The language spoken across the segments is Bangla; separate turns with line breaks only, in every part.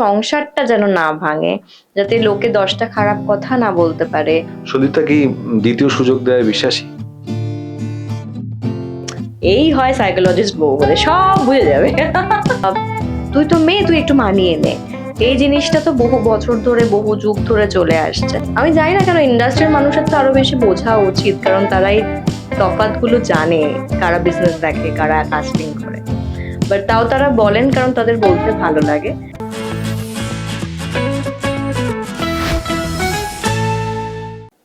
সংসারটা যেন না ভাঙে যাতে লোকে দশটা খারাপ কথা না বলতে পারে।
সন্দীপটা কি দ্বিতীয় সুযোগ দেয় বিশ্বাসী?
এই হয় সাইকোলজিস্ট বউ বলে সব বুঝে যাবে। তুই তো মেয়ে তুই একটু মানিয়ে নে। এই জিনিসটা তো বহু বছর ধরে বহু যুগ ধরে চলে আসছে। আমি জানি না কেন ইন্ডাস্ট্রির মানুষের তো আরও বেশি বোঝা উচিত কারণ তারাই তফাৎগুলো জানে কারা বিজনেস দেখে কারা কাস্টিং করে। বাট তাও তারা বলেন কারণ তাদের বলতে ভালো লাগে।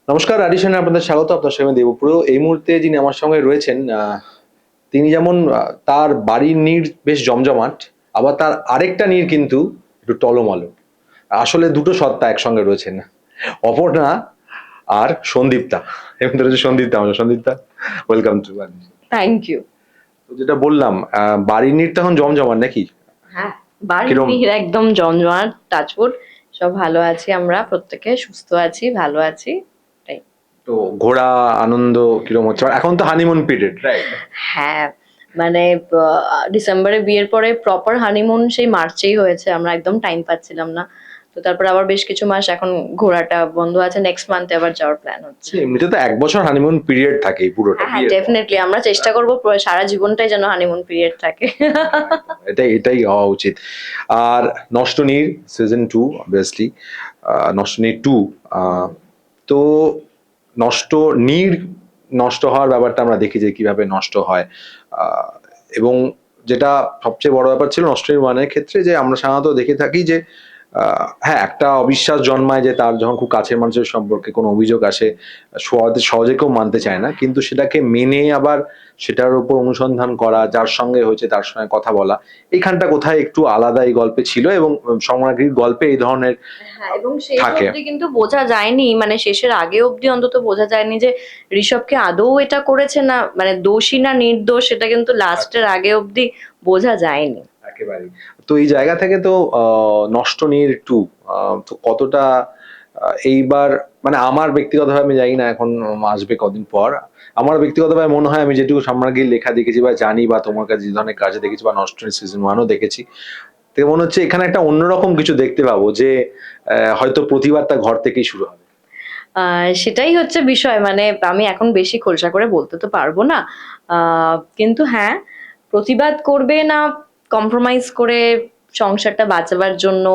নমস্কার আডিশনে আপনাদের স্বাগত আপনার সঙ্গে দেবপুর এই মুহূর্তে যিনি আমার সঙ্গে রয়েছেন তিনি যেমন তার বাড়ির নীড় বেশ জমজমাট আবার তার আরেকটা নীড় কিন্তু একটু টলমলো। আসলে দুটো সত্তা একসঙ্গে রয়েছেন অপর্ণা আর সন্দীপতা। এবং রয়েছে সন্দীপতা আমার Sandipta welcome to
thank you
যেটা বললাম বাড়ির নীড় তখন জমজমাট নাকি?
হ্যাঁ বাড়ির? একদম জমজমাট টাচউড সব ভালো আছি আমরা প্রত্যেকে সুস্থ আছি ভালো আছি।
তো ঘোড়া আনন্দ কিরম হচ্ছে? আর এখন তো হানিমুন পিরিয়ড রাইট
হ্যাঁ মানে ডিসেম্বরে বিয়ের পরে প্রপার হানিমুন সেই মার্চেই হয়েছে আমরা একদম টাইম পাচ্ছিলাম না। তো তারপর আবার বেশ কিছু মাস এখন ঘোরাটা বন্ধ আছে নেক্সট মান্থে আবার যাওয়ার প্ল্যান হচ্ছে।
এমনিতে তো এক বছর হানিমুন পিরিয়ড থাকে পুরোটা
হ্যাঁ। ডেফিনেটলি আমরা চেষ্টা করব সারা জীবনটাই যেন হানিমুন পিরিয়ড থাকে।
এটাই এটাই হওয়া উচিত। আর নষ্ট নীর সিজন টু অবভিয়াসলি নষ্ট নীর টু তো নষ্ট, নির নষ্ট হওয়ার ব্যাপারটা আমরা দেখি যে কীভাবে নষ্ট হয়। এবং যেটা সবচেয়ে বড় ব্যাপার ছিল নষ্ট নির্মাণের ক্ষেত্রে যে আমরা সাধারণত দেখে থাকি যে হ্যাঁ একটা অবিশ্বাস জন্মায় যে তার যখন খুব কাছের মানুষের সম্পর্কে কোনো অভিযোগ আসে সহজে কেউ মানতে চায় না কিন্তু সেটাকে মেনে আবার সেটার উপর অনুসন্ধান করা যার সঙ্গে হয়েছে তার সঙ্গে কথা বলা এইখানটা কোথায় একটু আলাদা এই গল্পে ছিল এবং সম্রাজ্ঞীর গল্পে এই ধরনের
হ্যাঁ এবং শেষ
থাকে।
অবধি কিন্তু বোঝা যায়নি মানে শেষের আগে অবধি অন্তত বোঝা যায়নি যে ঋষভকে আদৌ এটা করেছে না মানে দোষী না নির্দোষ সেটা কিন্তু লাস্টের আগে অবধি বোঝা যায়নি
একেবারে তো এই জায়গা থেকে তো আহ, নষ্ট নীর টু তো কতটা এইবার মানে আমার ব্যক্তিগতভাবে আমি জানি না এখন আসবে কদিন পর। আমার ব্যক্তিগতভাবে মনে হয় আমি যেটুকু সম্রাজ্ঞীর লেখা দেখেছি বা জানি বা তোমার কাছে যে ধরনের কাজে দেখেছি বা নষ্ট সিজন ওয়ানও দেখেছি তো মনে হচ্ছে এখানে একটা অন্যরকম কিছু দেখতে পাবো যে হয়তো প্রতিবাদটা ঘর থেকেই শুরু হবে।
সেটাই হচ্ছে বিষয়। মানে আমি এখন বেশি খোলসা করে বলতে তো পারব না। কিন্তু হ্যাঁ প্রতিবাদ করবে না কম্প্রোমাইজ করে সংসারটা বাঁচাবার জন্য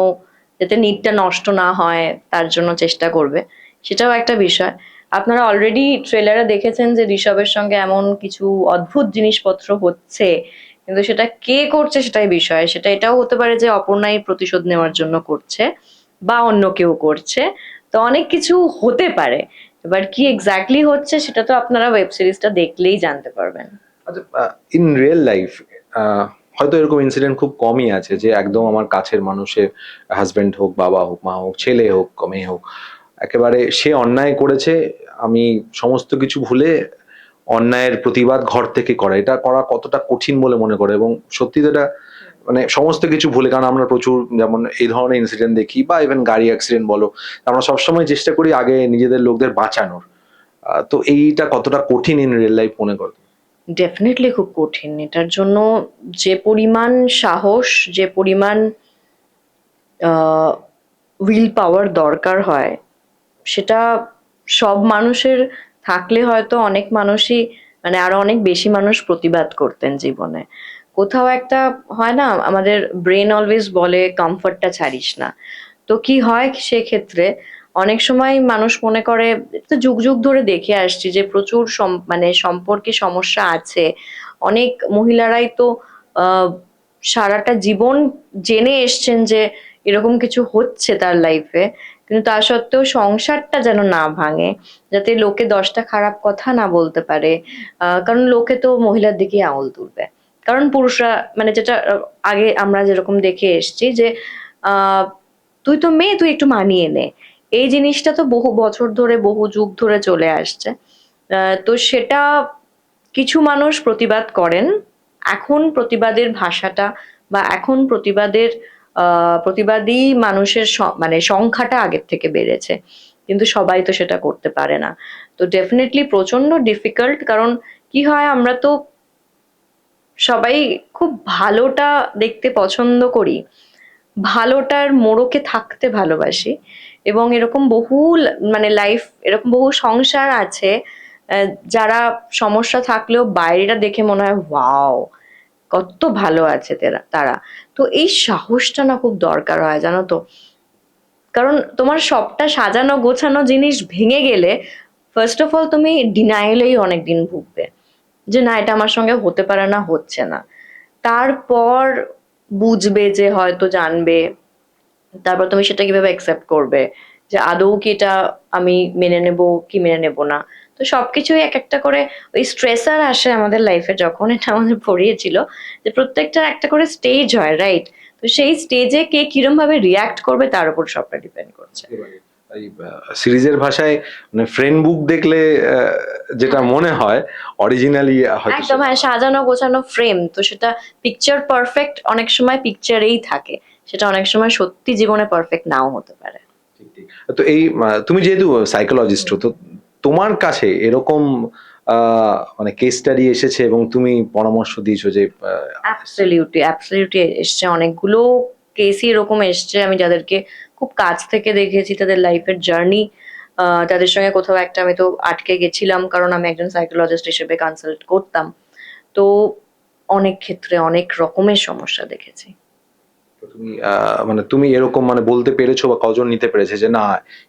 যাতে নিটটা নষ্ট না হয়, তার জন্য চেষ্টা করবে। সেটাও একটা বিষয়। আপনারা অলরেডি ট্রেলারে দেখেছেন যে ঋষভের সঙ্গে এমন কিছু অদ্ভুত জিনিসপত্র হচ্ছে, কিন্তু সেটা কে করছে সেটাই বিষয়। সেটা এটাও হতে পারে যে অপর্ণাই প্রতিশোধ নেওয়ার জন্য করছে, বা অন্য কেউ করছে। তো অনেক কিছু হতে পারে। এবার কি এক্স্যাক্টলি হচ্ছে সেটা তো আপনারা ওয়েব সিরিজটা দেখলেই জানতে পারবেন।
আচ্ছা ইন রিয়েল লাইফ হয়তো এরকম ইনসিডেন্ট খুব কমই আছে যে একদম আমার কাছের মানুষের হাজব্যান্ড হোক, বাবা হোক, মা হোক, ছেলে হোক, মেয়ে হোক, একেবারে সে অন্যায় করেছে, আমি সমস্ত কিছু ভুলে অন্যায়ের প্রতিবাদ ঘর থেকে করা। এটা করা কতটা কঠিন বলে মনে করে এবং সত্যি তো এটা মানে সমস্ত কিছু ভুলে, কারণ আমরা প্রচুর যেমন এই ধরনের ইনসিডেন্ট দেখি বা ইভেন গাড়ি অ্যাক্সিডেন্ট বলো, আমরা সবসময় চেষ্টা করি আগে নিজেদের লোকদের বাঁচানোর। তো এইটা কতটা কঠিন ইন রিয়েল লাইফ মনে করো?
ডেফিনেটলি খুব কঠিন। এটার জন্য যে পরিমাণ সাহস, যে পরিমাণ উইল পাওয়ার দরকার হয়, সেটা সব মানুষের থাকলে হয়তো অনেক মানুষই মানে আরও অনেক বেশি মানুষ প্রতিবাদ করতেন জীবনে। কোথাও একটা হয় না, আমাদের ব্রেন অলওয়েজ বলে কমফর্টটা ছাড়িস না। তো কি হয় সেক্ষেত্রে অনেক সময় মানুষ মনে করে তো যুগ যুগ ধরে দেখে আসছি যে প্রচুর মানে সম্পর্কে সমস্যা আছে। অনেক মহিলারাই তো সারাটা জীবন জেনে এসছেন যে এরকম কিছু হচ্ছে তার লাইফে কিন্তু তা সত্ত্বেও সংসারটা যেন না ভাঙে, যাতে লোকে দশটা খারাপ কথা না বলতে পারে কারণ লোকে তো মহিলার দিকে আঙুল তুলবে। কারণ পুরুষরা মানে যেটা আগে আমরা যেরকম দেখে এসছি যে তুই তো মেয়ে, তুই একটু মানিয়ে নে। এই জিনিসটা তো বহু বছর ধরে, বহু যুগ ধরে চলে আসছে। তো সেটা কিছু মানুষ প্রতিবাদ করেন। এখন প্রতিবাদের ভাষাটা বা এখন প্রতিবাদের প্রতিবাদী মানুষের মানে সংখ্যাটা আগের থেকে বেড়েছে। কিন্তু সবাই তো সেটা করতে পারে না। তো ডেফিনেটলি প্রচণ্ড ডিফিকাল্ট কারণ কি হয়, আমরা তো সবাই খুব ভালোটা দেখতে পছন্দ করি। ভালোটার মোড়কে থাকতে ভালোবাসি। এবং এরকম বহু মানে লাইফ এরকম বহু সংসার আছে যারা সমস্যা থাকলেও বাইরেটা দেখে মনে হয়, ওয়াও, কত ভালো আছে তেরা- তো এই সাহসটা না খুব দরকার হয়, জানো তো। কারণ তোমার সবটা সাজানো, গোছানো জিনিস ভেঙে গেলে ফার্স্ট অফ অল তুমি ডিনাইলেই অনেকদিন ভুগবে, যে না, এটা আমার সঙ্গে হতে পারে না, হচ্ছে না। তারপর বুঝবে যে হয়তো জানবে তারপর তুমি সেটা কীভাবে অ্যাকসেপ্ট করবে? যে আদৌ কি এটা আমি মেনে নেব কি মেনে নেব না? তো সবকিছুই এক একটা করে ওই স্ট্রেসার আসে আমাদের লাইফে যখন এটা আমাদের পড়িয়েছিল যে প্রত্যেকটা একটা করে স্টেজ হয় রাইট তো সেই স্টেজে কে কিরম ভাবে রিয়াক্ট করবে তার উপর সবটা ডিপেন্ড করছে।
সিরিজের ভাষায় মানে ফ্রেন্ড বুক দেখলে যেটা মনে হয় অরিজিনালি
একদম হ্যাঁ সাজানো গোছানো ফ্রেম তো সেটা পিকচার পারফেক্ট অনেক সময় পিকচারেই থাকে। সেটা অনেক সময় সত্যি জীবনে পারফেক্ট নাও হতে পারে।
তো এই তুমি যেহেতু সাইকোলজিস্ট তো তোমার কাছে এরকম মানে কেস স্টাডি এসেছে এবং তুমি পরামর্শ দিয়েছ যে
অ্যাবসলিউটলি অ্যাবসলিউটলি এসছে। অনেকগুলো কেসই এরকম এসছে। আমি যাদেরকে খুব কাছ থেকে দেখেছি তাদের লাইফের জার্নি তাদের সঙ্গে কোথাও একটা আমি তো আটকে গেছিলাম কারণ আমি একজন সাইকোলজিস্ট হিসেবে কনসাল্ট করতাম। তো অনেক ক্ষেত্রে অনেক রকমের সমস্যা দেখেছি।
তুমি মানে তুমি এরকম মানে বলতে পেরেছ বা কজন নিতে পেরেছে যে না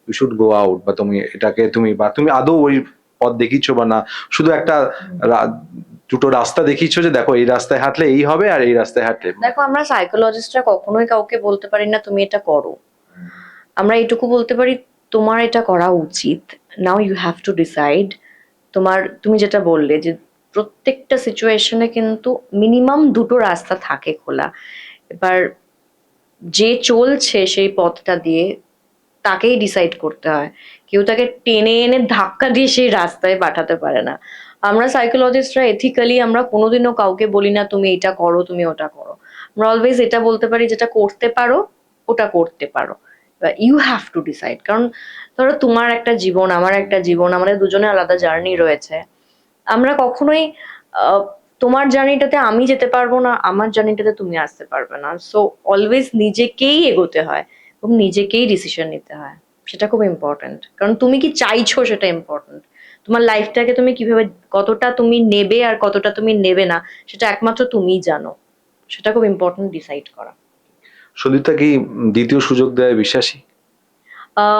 ইউ শুড গো আউট বা তুমি এটাকে তুমি বা তুমি আদৌ ওই পথ দেখিছো বা না। শুধু একটা দুটো রাস্তা দেখিয়েছো যে দেখো এই রাস্তায় হাঁটলে এই হবে আর এই রাস্তায় হাঁটলে
দেখো আমরা সাইকোলজিস্টরা কখনোই কাউকে বলতে পারি না তুমি এটা করো। আমরা এইটুকু বলতে পারি তোমার এটা করা উচিত। Now you have to decide তোমার তুমি যেটা বললে যে প্রত্যেকটা সিচুয়েশনে কিন্তু মিনিমাম দুটো রাস্তা থাকে খোলা। এবার যে চলছে সেই পথটা দিয়ে তাকেই ডিসাইড করতে হয়। কেউ তাকে টেনে এনে ধাক্কা দিয়ে সেই রাস্তায় পাঠাতে পারে না। আমরা সাইকোলজিস্টরা এথিক্যালি আমরা কোনোদিনও কাউকে বলি না, তুমি এটা করো, তুমি ওটা করো। আমরা অলওয়েজ এটা বলতে পারি, যেটা করতে পারো, ওটা করতে পারো। ইউ হ্যাভ টু ডিসাইড কারণ ধরো তোমার একটা জীবন, আমার একটা জীবন, আমাদের দুজনে আলাদা জার্নি রয়েছে। আমরা কখনোই তোমার জার্নিটাতে আমি যেতে পারব না আমার জার্নিটাতে তুমি আসতে পারবে না। সো অলওয়েজ নিজেকেই এগোতে হয় এবং নিজেকেই ডিসিশন নিতে হয়। সেটা খুব ইম্পর্ট্যান্ট কারণ তুমি কি চাইছো সেটা ইম্পর্ট্যান্ট তোমার লাইফটাকে তুমি কীভাবে কতটা তুমি নেবে আর কতটা তুমি নেবে না সেটা একমাত্র তুমিই জানো। সেটা খুব ইম্পর্ট্যান্ট ডিসাইড করা।
সদিতা কি দ্বিতীয় সুযোগ দেয় বিশ্বাসী?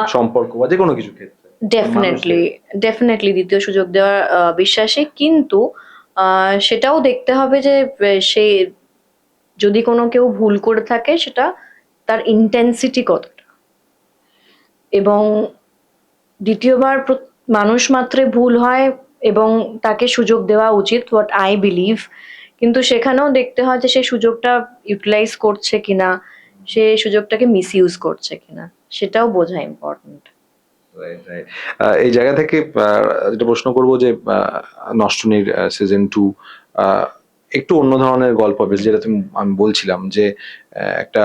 সম্পর্ক বা যে কোনো কিছু ক্ষেত্রে।
ডেফিনেটলি ডেফিনেটলি দ্বিতীয় সুযোগ দেওয়ার আহ, বিশ্বাসী। কিন্তু সেটাও দেখতে হবে যে সে যদি কোনো কেউ ভুল করে থাকে, সেটা তার ইন্টেন্সিটি কতটা। এবং দ্বিতীয়বার মানুষ মাত্রে ভুল হয় এবং তাকে সুযোগ দেওয়া উচিত হোয়াট আই বিলিভ কিন্তু সেখানেও দেখতে হয় যে, সে সুযোগটা ইউটিলাইজ করছে কিনা, সে সুযোগটাকে মিস ইউজ করছে কিনা, সেটাও বোঝা ইম্পর্টেন্ট
এই জায়গা থেকে যেটা প্রশ্ন করব যে নষ্টনীর সিজন টু একটু অন্য ধরনের গল্প হবে যেটা তুমি আমি বলছিলাম যে আহ, একটা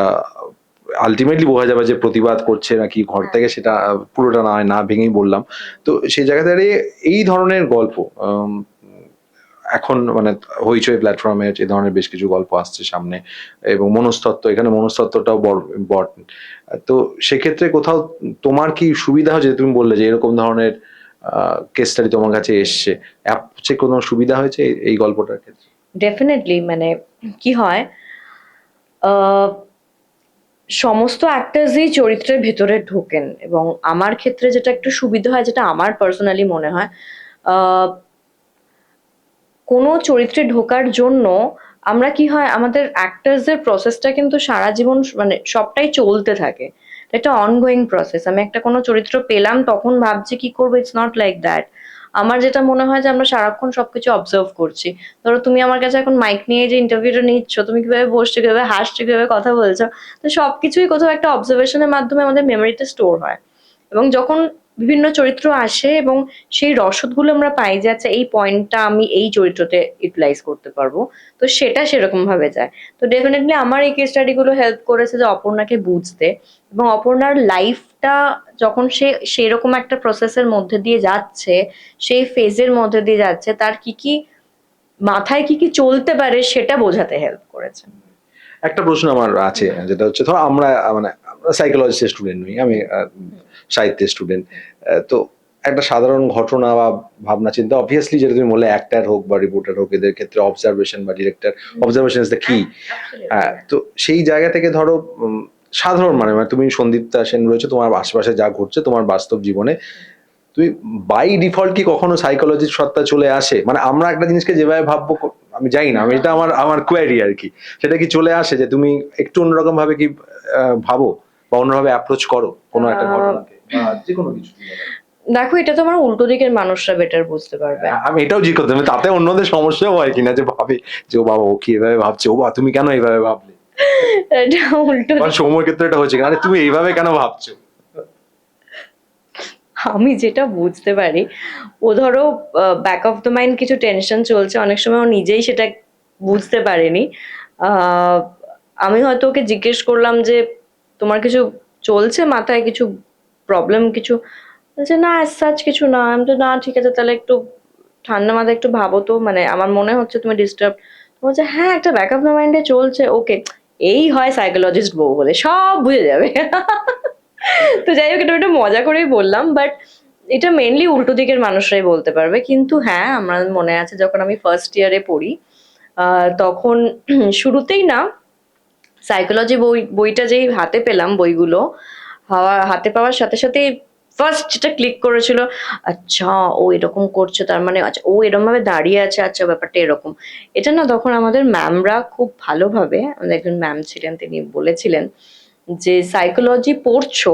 আলটিমেটলি বোঝা যাবে যে প্রতিবাদ করছে নাকি ঘর থেকে সেটা পুরোটা না হয় না ভেঙেই বললাম। তো সেই জায়গা দাঁড়িয়ে এই ধরনের গল্প এখন মানে হইচই প্ল্যাটফর্মে এই ধরনের বেশ কিছু গল্প আসছে সামনে এবং মনস্তত্ত্ব, এখানে মনস্তত্ত্বটাও বড় ইম্পর্টেন্ট তো সেক্ষেত্রে কোথাও তোমার কি সুবিধা হয়েছে? তুমি বললে যে এরকম ধরনের কেস স্টাডি তোমার কাছে এসছে। অ্যাপ হচ্ছে কোনো সুবিধা হয়েছে এই- গল্পটার ক্ষেত্রে?
ডেফিনেটলি মানে কি হয় সমস্ত অ্যাক্টার্সই চরিত্রের ভেতরে ঢোকেন এবং আমার ক্ষেত্রে যেটা একটু সুবিধা হয়, যেটা আমার পার্সোনালি মনে হয় কোনো চরিত্রে ঢোকার জন্য আমরা কি হয়, আমাদের অ্যাক্টার্সদের প্রসেসটা কিন্তু সারা জীবন মানে সবটাই চলতে থাকে। এটা অনগোয়িং প্রসেস আমি একটা কোনো চরিত্র পেলাম, তখন ভাবছি কি করব ইটস নট লাইক দ্যাট আমার যেটা মনে হয় যে, আমরা সারাক্ষণ সবকিছু অবজার্ভ করছি। ধরো তুমি আমার কাছে এখন মাইক নিয়ে যে ইন্টারভিউটা নিচ্ছ, তুমি কীভাবে বসছো, কীভাবে হাসছো, কীভাবে কথা বলছো, তো সবকিছুই কোথাও একটা অবজারভেশনের মাধ্যমে আমাদের মেমোরিতে স্টোর হয়। এবং যখন বিভিন্ন চরিত্র আসে এবং সেই রসদগুলো আমরা পাই যে আচ্ছা এই পয়েন্টটা আমি এই চরিত্রতে ইউটিলাইজ করতে পারব। তো সেটা সেরকম ভাবে যায়। তো ডেফিনেটলি আমার এই কেস স্টাডিগুলো হেল্প করেছে যে, অপর্ণাকে বুঝতে এবং অপর্ণার লাইফটা যখন সে সেরকম একটা প্রসেসের মধ্যে দিয়ে যাচ্ছে, সেই ফেজের মধ্যে দিয়ে যাচ্ছে, তার কি কি মাথায় কি কি চলতে পারে সেটা বোঝাতে হেল্প করেছে।
একটা প্রশ্ন আমার আছে, যেটা হচ্ছে, ধর আমরা মানে সাইকোলজিস্টের স্টুডেন্ট নই, আমি সাহিত্যের স্টুডেন্ট তো একটা সাধারণ ঘটনা বা ভাবনা চিন্তা অবভিয়াসলি যেটা তুমি বললে অ্যাক্টার হোক বা রিপোর্টার হোক এদের ক্ষেত্রে অবজারভেশন বা ডিরেক্টর অবজারভেশন ইজ দ্য কি হ্যাঁ তো সেই জায়গা থেকে ধরো সাধারণ মানে মানে তুমি সন্দীপ্তা সেন রয়েছে তোমার আশেপাশে যা ঘটছে তোমার বাস্তব জীবনে তুমি বাই ডিফল্ট কি কখনো সাইকোলজির সত্তা চলে আসে? মানে আমরা একটা জিনিসকে যেভাবে ভাববো আমি জানি না আমি এটা আমার আমার কোয়ারি আর কি। সেটা কি চলে আসে যে তুমি একটু অন্যরকম ভাবে কি ভাবো বা অন্যভাবে অ্যাপ্রোচ করো কোনো একটা ঘটনাকে? যে কোনো কিছু।
দেখো এটা তো আমার উল্টো দিকের মানুষরা বেটার বুঝতে পারবে।
আমি এটাও জিজ্ঞেস করতে তাতে অন্যদের সমস্যাও হয় কিনা যে ভাবে যে ও বাবা ও কি এভাবে ভাবছে? ও বাবা তুমি কেন এইভাবে ভাবলে?
এটা উল্টো
বা সৌম্যর ক্ষেত্রে এটা হচ্ছে আরে তুমি এইভাবে কেন ভাবছ?
আমি যেটা বুঝতে পারি ও ধরো ব্যাক অফ দ্য মাইন্ড কিছু টেনশন চলছে অনেক সময় ও নিজেই সেটা বুঝতে পারেনি। আহ, আমি হয়তো ওকে জিজ্ঞেস করলাম যে তোমার কিছু চলছে মাথায়? কিছু প্রবলেম কিছু, বলছে, না সাচ কিছু না। আমি তো না, ঠিক আছে, তাহলে একটু ঠান্ডা মাথায় একটু ভাবো তো। মানে আমার মনে হচ্ছে তুমি ডিস্টার্ব বলছে হ্যাঁ একটা ব্যাক অফ মাইন্ডে চলছে ওকে এই হয় সাইকোলজিস্ট বউ বলে, সব বুঝে যাবে। তো যাই হোক, এটা একটা মজা করেই বললাম বাট এটা মেনলি উল্টো দিকের মানুষরাই বলতে পারবে। কিন্তু হ্যাঁ আমার মনে আছে, যখন আমি ফার্স্ট ইয়ারে পড়ি তখন শুরুতেই না সাইকোলজি বই, বইটা যেই হাতে পেলাম বইগুলো হাওয়া হাতে পাওয়ার সাথে সাথে ফার্স্ট যেটা ক্লিক করেছিল আচ্ছা ও এরকম করছে, তার মানে আচ্ছা ও এরকম ভাবে দাঁড়িয়ে আছে আচ্ছা ব্যাপারটা এরকম। এটা না তখন আমাদের ম্যামরা খুব ভালোভাবে, আমাদের একজন ম্যাম ছিলেন, তিনি বলেছিলেন যে সাইকোলজি পড়ছো,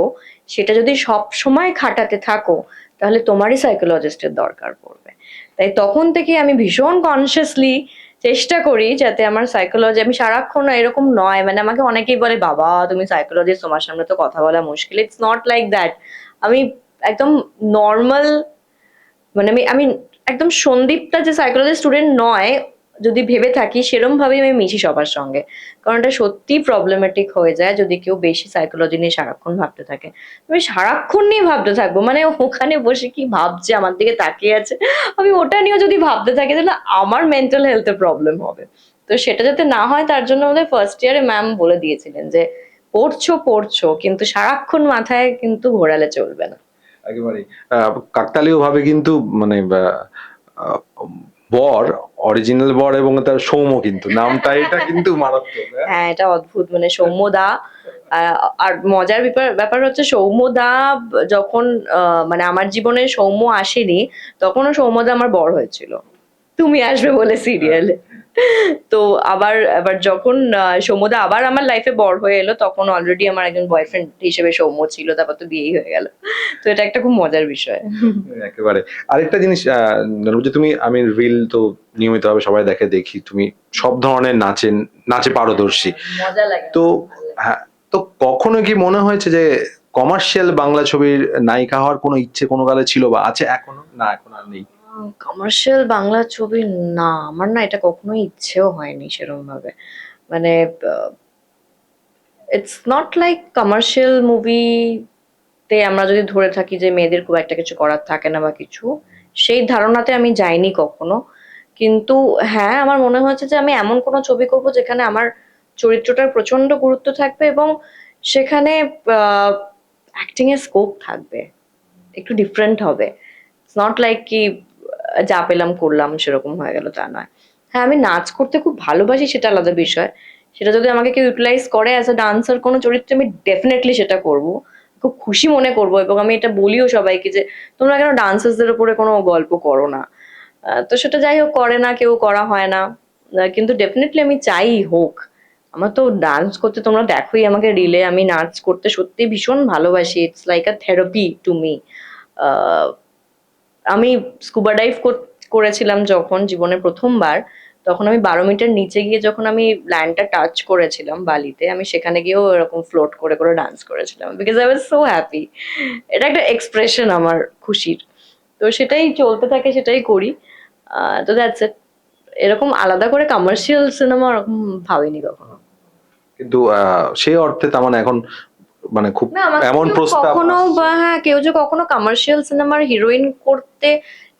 সেটা যদি সব সময় খাটাতে থাকো, তাহলে তোমারই সাইকোলজিস্টের দরকার পড়বে। তাই তখন থেকে আমি ভীষণ কনসিয়াসলি চেষ্টা করি যাতে আমার সাইকোলজি আমি সারাক্ষণ এরকম নয় মানে আমাকে অনেকেই বলে, বাবা, তুমি সাইকোলজি তোমার সামনে তো কথা বলা মুশকিল। ইটস নট লাইক দ্যাট আমি একদম নর্মাল মানে আমি আমি একদম সন্দীপটা যে সাইকোলজি স্টুডেন্ট নয় যদি ভেবে থাকি সেরম ভাবেই আমি মিশি সবার সঙ্গে। কারণ এটা সত্যি প্রবলেমেটিক হয়ে যায় যদি কেউ বেশি সাইকোলজি নিয়ে সারাক্ষণ ভাবতে থাকে। আমি সারাক্ষণ নিয়ে ভাবতে থাকব। মানে ওখানে বসে কি ভাবছে, আমার দিকে তাকিয়ে আছে? আমি ওটা নিয়েও যদি ভাবতে থাকি, তাহলে আমার মেন্টাল হেলথের প্রবলেম হবে। তো সেটা যাতে না হয়, তার জন্য আমাদের ফার্স্ট ইয়ারে ম্যাম বলে দিয়েছিলেন যে, পড়ছো পড়ছো, কিন্তু সারাক্ষণ মাথায় কিন্তু ঘোরালে চলবে না।
একেবারেই। কাকতালীয় ভাবে কিন্তু মানে বর অরিজিনাল বর এবং তার সৌম্য কিন্তু। নামটা এটা কিন্তু মারাত্মক হ্যাঁ?
হ্যাঁ এটা অদ্ভুত মানে সৌম্যদা আর মজার ব্যাপার ব্যাপার হচ্ছে সৌম্যদা যখন মানে আমার জীবনে সৌম্য আসেনি, তখনও সৌম্যদা আমার বর হয়েছিল। তুমি আসবে বলে সিরিয়ালে তো আবার আবার যখন আহ, সৌম্যদা আবার আমার লাইফে বড় হয়ে এলো তখন অলরেডি আমার একজন বয়ফ্রেন্ড হিসেবে সৌম্য ছিল তারপর তো বিয়েই হয়ে গেল। তো এটা একটা খুব মজার বিষয়।
একেবারে। আরেকটা জিনিস যে তুমি আমি রিল তো নিয়মিতভাবে সবাই দেখে দেখি তুমি সব ধরনের নাচে নাচে পারদর্শী।
মজা লাগে।
তো হ্যাঁ তো কখনো কি মনে হয়েছে যে কমার্শিয়াল বাংলা ছবির নায়িকা হওয়ার কোনো ইচ্ছে কোনো কালে ছিল বা আছে এখনও? না এখন আর নেই।
কমার্শিয়াল বাংলা ছবি না, আমার না এটা কখনোই ইচ্ছেও হয়নি সেরকম ভাবে মানে ইটস নট লাইক কমার্শিয়াল মুভিতে আমরা যদি ধরে থাকি যে মেয়েদের খুব একটা কিছু করার থাকে না বা কিছু, সেই ধারণাতে আমি যাইনি কখনো। কিন্তু হ্যাঁ আমার মনে হয়েছে যে আমি এমন কোনো ছবি করব যেখানে আমার চরিত্রটার প্রচণ্ড গুরুত্ব থাকবে এবং সেখানে অ্যাক্টিং এর স্কোপ থাকবে। একটু ডিফারেন্ট হবে। ইটস নট লাইক কি যা পেলাম করলাম সেরকম হয়ে গেল, তা নয়। হ্যাঁ আমি নাচ করতে খুব ভালোবাসি সেটা আলাদা বিষয়। সেটা যদি আমাকে কেউ ইউটিলাইজ করে অ্যাজ আ ডান্সার কোনো চরিত্রে, আমি ডেফিনেটলি সেটা করব। খুব খুশি মনে করব এবং আমি এটা বলিও সবাইকে যে, তোমরা কেন ডান্সার্সদের উপরে কোনো গল্প করো না? তো সেটা যাই হোক, করে না, কেউ করা হয় না। কিন্তু ডেফিনেটলি আমি চাই হোক। আমার তো ডান্স করতে, তোমরা দেখোই আমাকে রিলে আমি নাচ করতে সত্যি ভীষণ ভালোবাসি। It's like a therapy to me আমি স্কুবা ডাইভ করেছিলাম যখন জীবনে প্রথমবার, তখন আমি বারো মিটার নিচে গিয়ে যখন আমি ল্যান্ডটা টাচ করেছিলাম বালিতে, আমি সেখানে গিয়েও এরকম ফ্লোট করে করে ডান্স করেছিলাম because I was so happy এটা একটা এক্সপ্রেশন আমার খুশির। তো সেটাই চলতে থাকে, সেটাই করি। তো দ্যাটস ইট এরকম আলাদা করে কমার্শিয়াল সিনেমা ওরকম ভাবিনি কখনো।
কিন্তু সেই অর্থে তার মানে এখন মানে খুব এমন প্রস্তাব
কখনো বা হ্যাঁ কেউ যে কখনো কমার্শিয়াল সিনেমার হিরোইন করতে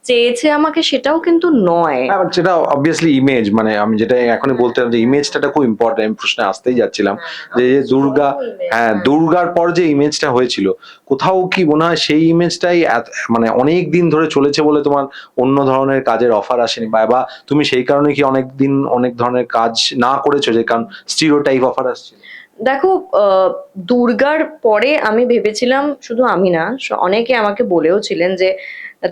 চেয়েছে আমাকে সেটাও কিন্তু নয়।
হ্যাঁ, সেটা অবভিয়াসলি ইমেজ মানে আমি যেটা এখনই বলতে যে ইমেজটা খুব ইম্পর্টেন্ট প্রশ্নে আসতেই যাচ্ছিলাম যে এই যে দুর্গা হ্যাঁ দুর্গার পর যে ইমেজটা হয়েছিল কোথাও কি মনে হয় সেই ইমেজটাই মানে অনেক দিন ধরে চলেছে বলে তোমার অন্য ধরনের কাজের অফার আসেনি? বা বা তুমি সেই কারণে কি অনেক দিন অনেক ধরনের কাজ না করেছ যে কারণ স্টিরো টাইপ অফার আসছে
দেখো দুর্গার পরে আমি ভেবেছিলাম শুধু আমি না অনেকে আমাকে বলেও ছিলেন যে,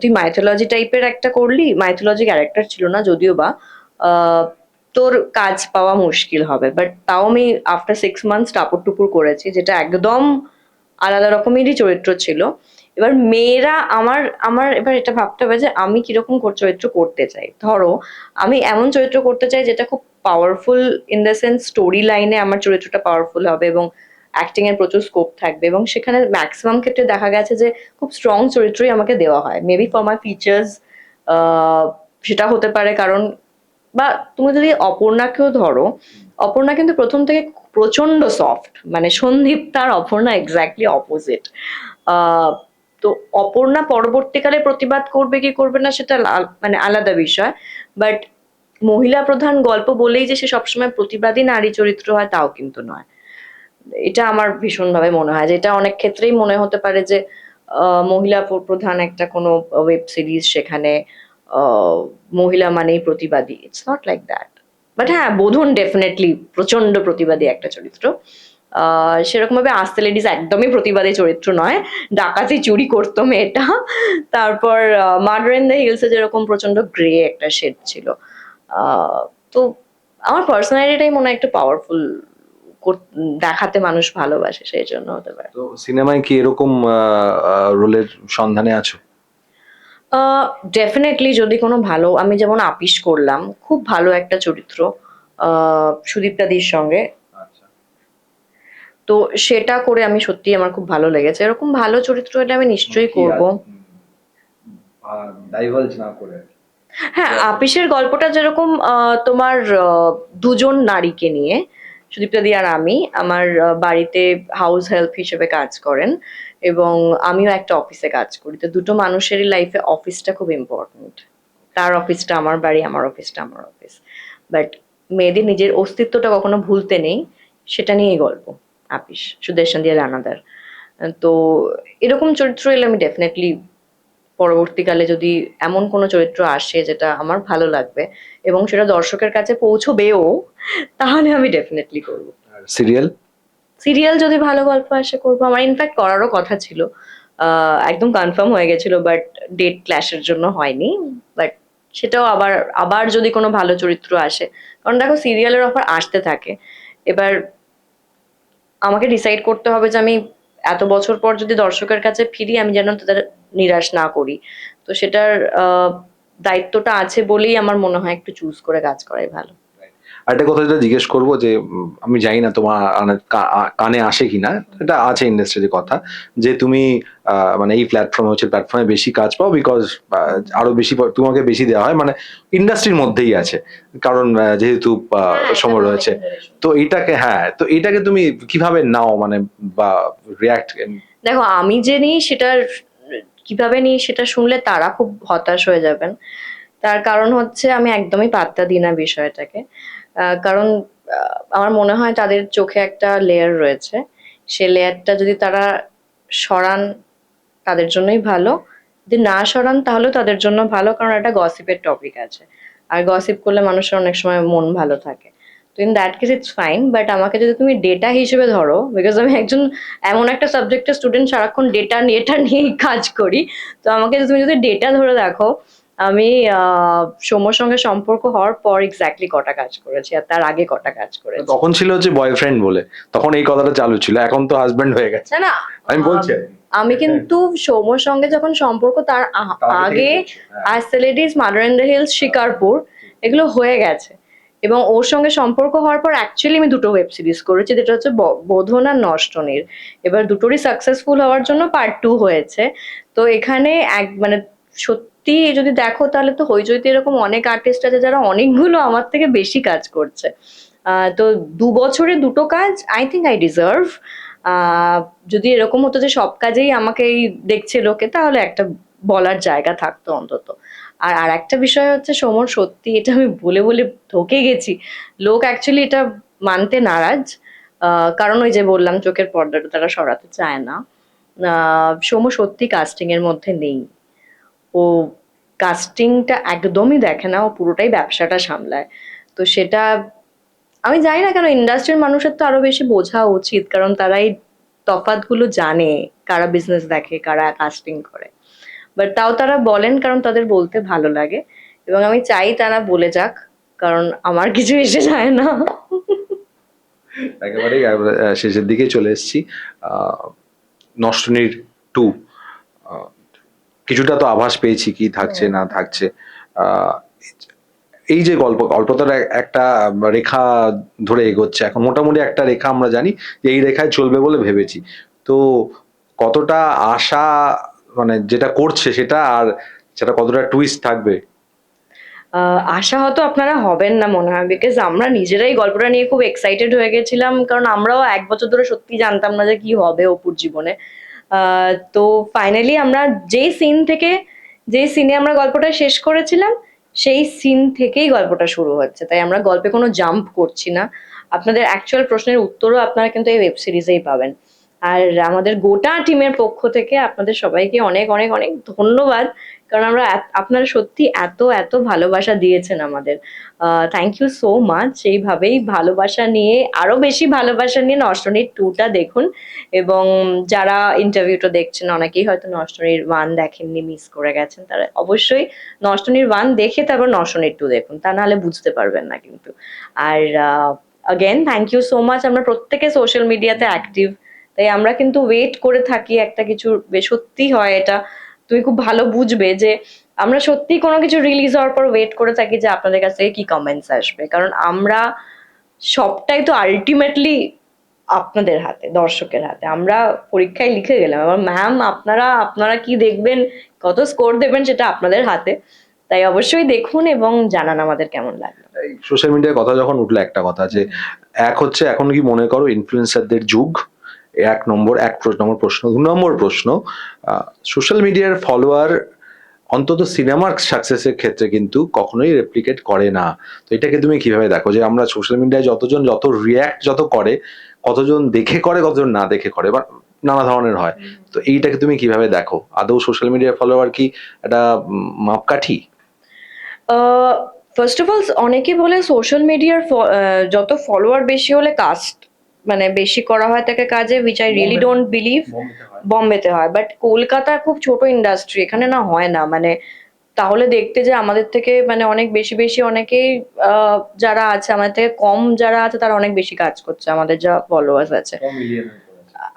তুই মাইথোলজি টাইপের একটা করলি মাইথোলজি ক্যারেক্টার ছিল না যদিও বা তোর কাজ পাওয়া মুশকিল হবে। বাট তাও আমি after six months Tapur Tupur করেছি, যেটা একদম আলাদা রকমেরই চরিত্র ছিল। এবার মেয়েরা আমার আমার এবার এটা ভাবতে হবে যে, আমি কীরকম কর- চরিত্র করতে চাই? ধরো, আমি এমন চরিত্র করতে চাই যেটা খুব powerful in the sense story লাইনে আমার চরিত্রটা পাওয়ারফুল হবে এবং অ্যাক্টিং এর প্রচুর স্কোপ থাকবে এবং সেখানে ম্যাক্সিমাম ক্ষেত্রে দেখা গেছে যে খুব স্ট্রং চরিত্রই আমাকে দেওয়া হয়। মেবি ফর মাই ফিচার্স সেটা হতে পারে কারণ বা তুমি যদি অপর্ণাকেও ধরো, অপর্ণা কিন্তু প্রথম থেকে প্রচণ্ড সফট মানে সন্দীপ তার অপর্ণা এক্স্যাক্টলি অপোজিট তো অপর্ণা পরবর্তীকালে প্রতিবাদ করবে কি করবে না সেটা মানে আলাদা বিষয়। বাট মহিলা প্রধান গল্প বলেই যে সে সবসময় প্রতিবাদী নারী চরিত্র হয় তাও কিন্তু নয়। এটা আমার ভীষণভাবে মনে হয় যে এটা অনেক ক্ষেত্রেই মনে হতে পারে যে মহিলা প্রধান একটা কোনো ওয়েব সিরিজ সেখানে মহিলা মানেই প্রতিবাদী। It's not like that but হ্যাঁ বোধন ডেফিনেটলি প্রচণ্ড প্রতিবাদী একটা চরিত্র। আহ, সেরকমভাবে আস্তে লেডিস একদমই প্রতিবাদী চরিত্র নয়। ডাকাতি চুরি করতো মেয়েটা। তারপর মার্ডার ইন দ্য হিলসে যেরকম প্রচণ্ড গ্রে একটা শেড ছিল। তো আমার পার্সোনালিটিটাই মনে হয় একটু পাওয়ারফুল দেখাতে মানুষ ভালোবাসে সেই জন্য হতে পারে।
তো সিনেমায় কি এরকম রোলের সন্ধানে আছো?
ডেফিনেটলি যদি কোনো ভালো আমি যেমন আপিস করলাম খুব ভালো একটা চরিত্র সুদীপ্তাদির সঙ্গে। তো সেটা করে আমি সত্যি আমার খুব ভালো লেগেছে। এরকম ভালো চরিত্র হলে আমি নিশ্চয়ই করব।
ডাইভালজ না করে
হ্যাঁ আপিসের গল্পটা যেরকম তোমার দুজন নারীকে নিয়ে সুদীপ্তা দি আর আমি আমার বাড়িতে হাউস হেল্প হিসেবে কাজ করেন এবং আমিও একটা অফিসে কাজ করি। তো দুটো মানুষেরই লাইফে অফিসটা খুব ইম্পর্ট্যান্ট তার অফিসটা আমার বাড়ি আমার অফিসটা আমার অফিস বাট মেয়েদের নিজের অস্তিত্বটা কখনো ভুলতে নেই সেটা নিয়েই গল্প আপিস সুদেশন দিয়ে রানাদার। তো এরকম চরিত্র এলে আমি ডেফিনেটলি পরবর্তীকালে যদি এমন কোনো চরিত্র আসে যেটা আমার ভালো লাগবে এবং সেটা দর্শকের কাছে পৌঁছবেও তাহলে আমি ডেফিনেটলি করব।
সিরিয়াল
সিরিয়াল যদি ভালো গল্প আসে করব আমার ইনফ্যাক্ট করারও কথা ছিল। একদম কনফার্ম হয়ে গেছিল বাট ডেট ক্ল্যাশের জন্য হয়নি। বাট সেটাও আবার আবার যদি কোনো ভালো চরিত্র আসে কারণ দেখো সিরিয়ালের অফার আসতে থাকে। এবার আমাকে ডিসাইড করতে হবে যে আমি এত বছর পর যদি দর্শকের কাছে ফিরি আমি যেন তাদের নিরাশ না করি। তো সেটার দায়িত্বটা আছে বলেই আমার মনে হয় একটু চুজ করে কাজ করাই ভালো।
আরেকটা কথা যেটা জিজ্ঞেস করব যে আমি জানি না তোমার কানে আসে কিনা এটা আছে ইন্ডাস্ট্রির কথা। যে তুমি মানে এই প্ল্যাটফর্মে হচ্ছে প্ল্যাটফর্মে বেশি কাজ পাও বিকজ আরও বেশি তোমাকে বেশি দেওয়া হয় মানে ইন্ডাস্ট্রির মধ্যেই আছে। কারণ যেহেতু সময় রয়েছে। তো এটাকে হ্যাঁ তো এটাকে তুমি কীভাবে নাও মানে বা রিয়াক্ট
দেখো আমি যে নিই সেটার কীভাবে নিই সেটা শুনলে তারা খুব হতাশ হয়ে যাবেন। তার কারণ হচ্ছে আমি একদমই পাত্তা দিই না বিষয়টাকে। কারণ আমার মনে হয় তাদের চোখে একটা লেয়ার রয়েছে। সে লেয়ারটা যদি তারা সরান, তাদের জন্যই ভালো। যদি না সরান, তাহলেও তাদের জন্য ভালো। কারণ একটা গসিপের টপিক আছে। আর গসিপ করলে মানুষের অনেক সময় মন ভালো থাকে। তো in that case it's fine but আমাকে যদি তুমি ডেটা হিসেবে ধরো বিকজ আমি একজন এমন একটা সাবজেক্টের স্টুডেন্ট সারাক্ষণ ডেটা ডেটা নিয়েই কাজ করি তো আমাকে তুমি যদি ডেটা ধরে দেখো আমি সৌম্যর সঙ্গে সম্পর্ক হওয়ার পর এক্স্যাক্টলি কটা কাজ করেছি আর তার আগে কটা কাজ করেছি।
তখন ছিল হচ্ছে বয়ফ্রেন্ড বলে তখন এই কথাটা চালু ছিল এখন তো হাজবেন্ড হয়ে গেছে।
না
আমি বলছি।
আমি কিন্তু সৌম্যর সঙ্গে যখন সম্পর্ক তার আগে
হ্যাঁ।
Mother in the hills Shikarpur এগুলো হয়ে গেছে। এবং ওর সঙ্গে সম্পর্ক হওয়ার পর অ্যাকচুয়ালি আমি দুটো ওয়েব সিরিজ করেছি, যেটা হচ্ছে বোধন আর নষ্টনীর। এবার দুটোরই সাকসেসফুল হওয়ার জন্য পার্ট টু হয়েছে। তো এখানে এক মানে সত্যি যদি দেখো তাহলে তো হইচইতে এরকম অনেক আর্টিস্ট আছে যারা অনেকগুলো আমার থেকে বেশি কাজ করছে। তো দু বছরে দুটো কাজ আই থিঙ্ক আই ডিজার্ভ যদি এরকম হতো যে সব কাজেই আমাকেই দেখছে লোকে, তাহলে একটা বলার জায়গা থাকতো অন্তত। আর আর একটা বিষয় হচ্ছে, সমর, সত্যি এটা আমি বলে বলে ঠকে গেছি। লোক অ্যাকচুয়ালি এটা মানতে নারাজ। কারণ ওই যে বললাম, চোখের পর্দাটা তারা সরাতে চায় না। সোম সত্যি কাস্টিং এর মধ্যে নেই। ও কাস্টিংটা একদমই দেখে না, ও পুরোটাই ব্যবসাটা সামলায়। তো সেটা আমি জানি না কেন ইন্ডাস্ট্রির মানুষের তো আরও বেশি বোঝা উচিত, কারণ তারা এই জানে, কারা বিজনেস দেখে, কারা কাস্টিং করে। বাট তাও তারা বলেন কারণ তাদের বলতে ভালো লাগে। এবং আমি চাই তারা বলে যাক, কারণ আমার কিছু এসে যায় না।
একেবারেই শেষের দিকে চলে এসেছি। নষ্টনীর টু। কিছুটা তো আভাস পেয়েছি কি থাকছে না থাকছে। এই যে গল্প, গল্পটার একটা রেখা ধরে এগোচ্ছে। এখন মোটামুটি একটা রেখা আমরা জানি যে এই রেখায় চলবে বলে ভেবেছি। তো কতটা আশা মানে যেটা করছে সেটা আর সেটা কতটা টুইস্ট থাকবে?
আশা হয়তো আপনারা হবেন না মনে হয় বিকজ আমরা নিজেরাই গল্পটা নিয়ে খুব এক্সাইটেড হয়ে গেছিলাম, কারণ আমরাও এক বছর ধরে সত্যি জানতাম না যে কি হবে অপুর জীবনে। তো ফাইনালি আমরা যেই সিন থেকে, যেই সিনে আমরা গল্পটা শেষ করেছিলাম, সেই সিন থেকেই গল্পটা শুরু হচ্ছে। তাই আমরা গল্পে কোনো জাম্প করছি না। আপনাদের অ্যাকচুয়াল প্রশ্নের উত্তরও আপনারা কিন্তু এই ওয়েব সিরিজেই পাবেন। আর আমাদের গোটা টিমের পক্ষ থেকে আপনাদের সবাইকে অনেক অনেক অনেক ধন্যবাদ। কারণ আমরা আপনারা সত্যি এত এত ভালোবাসা দিয়েছেন আমাদের। থ্যাংক ইউ সো মাচ এইভাবেই ভালোবাসা নিয়ে, আরও বেশি ভালোবাসা নিয়ে নষ্টনীর টুটা দেখুন। এবং যারা ইন্টারভিউটা দেখছেন, অনেকেই হয়তো নষ্টনীর ওয়ান দেখেননি মিস করে গেছেন, তারা অবশ্যই নষ্টনীর ওয়ান দেখে তারপর নষ্টনীর টু দেখুন। তা নাহলে বুঝতে পারবেন না কিন্তু। আর again thank you so much আমরা প্রত্যেকে সোশ্যাল মিডিয়াতে অ্যাক্টিভ তাই আমরা কিন্তু ওয়েট করে থাকি একটা কিছু সত্যি হয় এটা। তুমি খুব ভালো বুঝবে যে আমরা সত্যি কোনো কিছু রিলিজ হওয়ার পর ওয়েট করে থাকি যে আপনাদের কাছ থেকে কি কমেন্টস আসবে। কারণ আমরা সবটাই তো আলটিমেটলি আপনাদের হাতে, দর্শকের হাতে। আমরা পরীক্ষায় লিখে গেলাম। এবার ম্যাম আপনারা আপনারা কি দেখবেন, কত স্কোর দেবেন সেটা আপনাদের হাতে। তাই অবশ্যই দেখুন এবং জানান আমাদের কেমন লাগল।
সোশ্যাল মিডিয়ার কথা যখন উঠল একটা কথা যে, এক হচ্ছে এখন কি মনে করো ইনফ্লুয়েন্সারদের যুগ। এক নম্বর এক নম্বর প্রশ্ন দু নম্বর প্রশ্ন সোশ্যাল মিডিয়ার ফলোয়ার অন্তত সিনেমার সাকসেসের ক্ষেত্রে কিন্তু কখনোই রেপ্লিকেট করে না। তো এটাকে তুমি কীভাবে দেখো? যে আমরা সোশ্যাল মিডিয়ায় যতজন যত রিয়্যাক্ট যত করে কতজন দেখে করে কতজন না দেখে করে বা নানা ধরনের হয়। তো এইটাকে তুমি কীভাবে দেখো? আদৌ সোশ্যাল মিডিয়ার ফলোয়ার কি একটা মাপকাঠি?
ফার্স্ট অফ অল অনেকে বলে সোশ্যাল মিডিয়ার যত ফলোয়ার বেশি হলে কাস্ট মানে বেশি করা হয় তাকে কাজে which I really don't believe বম্বেতে হয়। বাট কলকাতা খুব ছোট ইন্ডাস্ট্রি এখানে না হয় না। মানে তাহলে দেখতে যে আমাদের থেকে মানে অনেক বেশি বেশি অনেকেই যারা আছে আমাদের থেকে কম যারা আছে তারা অনেক বেশি কাজ করছে আমাদের যা ফলোয়ার্স আছে।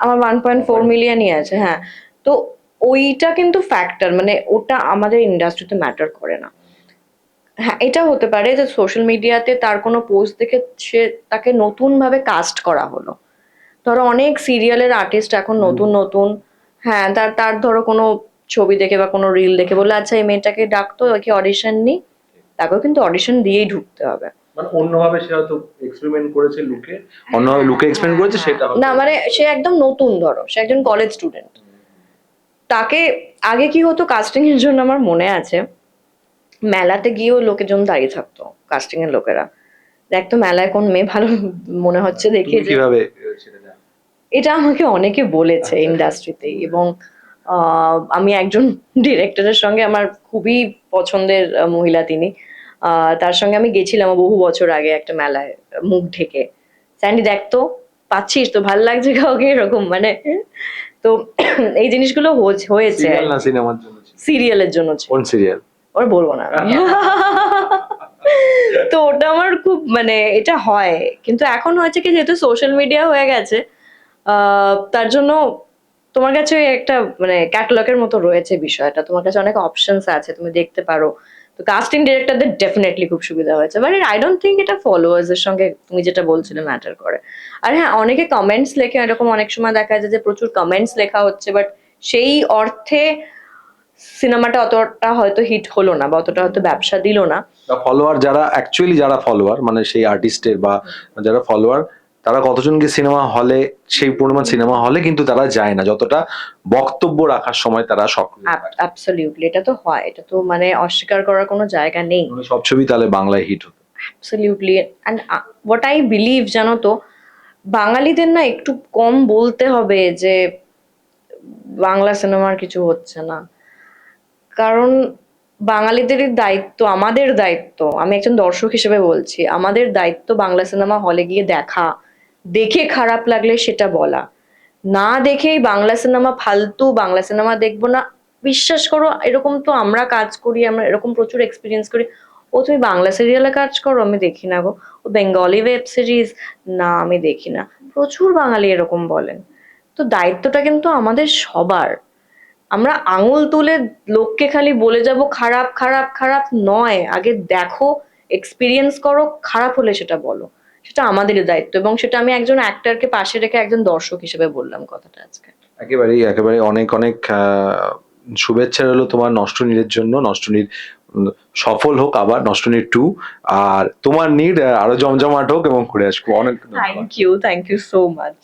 আমার ওয়ান পয়েন্ট ফোর মিলিয়নই আছে হ্যাঁ। তো ওইটা কিন্তু ফ্যাক্টর মানে ওটা আমাদের ইন্ডাস্ট্রিতে ম্যাটার করে না। হ্যাঁ এটা হতে পারে যে সোশ্যাল মিডিয়াতে তার কোনো পোস্ট দেখে সে তাকে নতুন ভাবে কাস্ট করা হলো। ধরো অনেক সিরিয়ালের আর্টিস্ট এখন নতুন নতুন হ্যাঁ তার তার ধরো কোনো ছবি দেখে বা কোনো রিল দেখে বলে আচ্ছা এই মেয়েটাকে ডাকতো ওকে অডিশন নি। তাকেও কিন্তু অডিশন দিয়েই ঢুকতে হবে।
মানে অন্যভাবে সে হয়তো এক্সপেরিমেন্ট করেছে লুকে অন্যভাবে লুকে এক্সপেরিমেন্ট করেছে সেটা
না মানে সে একদম নতুন ধরো সে একজন কলেজ স্টুডেন্ট তাকে আগে কি হতো কাস্টিং এর জন্য আমার মনে আছে মেলাতে গিয়েও লোকেজন দাঁড়িয়ে থাকতো কাস্টিং এর লোকেরা। দেখতো মেলায় কোন মেয়ে ভালো মনে হচ্ছে দেখে
কীভাবে?
এটা আমাকে অনেকে বলেছে ইন্ডাস্ট্রিতে এবং আহ, আমি একজন ডিরেক্টরের সঙ্গে আমার খুবই পছন্দের মহিলা তিনি। আহ, তার সঙ্গে আমি গেছিলাম বহু বছর আগে একটা মেলায় মুখ ঢেকে। স্যান্ডি দেখতো পাচ্ছিস তো? ভালো লাগছে কাউকে এরকম? মানে তো এই জিনিসগুলো হয়েছে? সিরিয়ালের জন্য।
কোন সিরিয়াল?
ওর বলব না। তো ওটা আমার খুব মানে এটা হয়। কিন্তু এখন হয়েছে কি যেহেতু সোশ্যাল মিডিয়া হয়ে গেছে তার জন্য তোমার কাছে একটা মানে ক্যাটালগের মতো রয়েছে বিষয়টা। তোমার কাছে অনেক অপশনস আছে তুমি দেখতে পারো। তো কাস্টিং ডিরেক্টরদের ডেফিনেটলি খুব সুবিধা হয়েছে। বাট আই ডোন্ট থিঙ্ক এটা ফলোয়ার্স এর সঙ্গে তুমি যেটা বলছিলে ম্যাটার করে। আর হ্যাঁ অনেকে কমেন্টস লেখে এরকম অনেক সময় দেখা যায় যে প্রচুর কমেন্টস লেখা হচ্ছে বাট সেই অর্থে সিনেমাটা অতটা হয়তো হিট হলো না বা অতটা হয়তো ব্যবসা দিল না।
ফলোয়ার যারা অ্যাকচুয়ালি যারা ফলোয়ার মানে সেই আর্টিস্টের বা যারা ফলোয়ার তারা কতজনকে সিনেমা হলে সেই পরিমাণ সিনেমা হলে কিন্তু তারা যায় না। যতটা বক্তব্য রাখার সময় তারা সক্রিয়।
অ্যাবসলিউটলি এটা তো হয়। এটা তো মানে অস্বীকার করার কোনো জায়গা নেই।
মানে সব ছবি তাহলে বাংলায় হিট হতো।
Absolutely and what I believe জানো তো বাঙালিদের না একটু কম বলতে হবে যে বাংলা সিনেমার কিছু হচ্ছে না। কারণ বাঙালিদেরই দায়িত্ব, আমাদের দায়িত্ব, আমি একজন দর্শক হিসেবে বলছি, আমাদের দায়িত্ব বাংলা সিনেমা হলে গিয়ে দেখা, দেখে খারাপ লাগলে সেটা বলা। না দেখেই বাংলা সিনেমা ফালতু, বাংলা সিনেমা দেখব না, বিশ্বাস করো, এরকম তো আমরা কাজ করি, আমরা এরকম প্রচুর এক্সপিরিয়েন্স করি। ও তুমি বাংলা সিরিয়ালে কাজ করো, আমি দেখি না গো। ও বেঙ্গলি ওয়েব সিরিজ না, আমি দেখি না। প্রচুর বাঙালি এরকম বলেন। তো দায়িত্বটা কিন্তু আমাদের সবার। আমরা আঙুল তুলে লোককে খালি বলে যাব খারাপ খারাপ খারাপ নয় আগে দেখো এক্সপিরিয়েন্স করো খারাপ হলে সেটা বলো। সেটা আমাদেরই দায়িত্ব এবং সেটা আমি একজন অ্যাক্টারকে পাশে রেখে একজন দর্শক হিসেবে বললাম কথাটা আজকে।
একেবারেই একেবারে অনেক অনেক শুভেচ্ছা রইল তোমার নষ্ট নীলের জন্য। নষ্ট নীল উম, সফল হোক আবার নষ্ট নীল টু আর তোমার নীল আরও জমজমাট হোক এবং ঘুরে আসব। অনেক
thank you thank you so much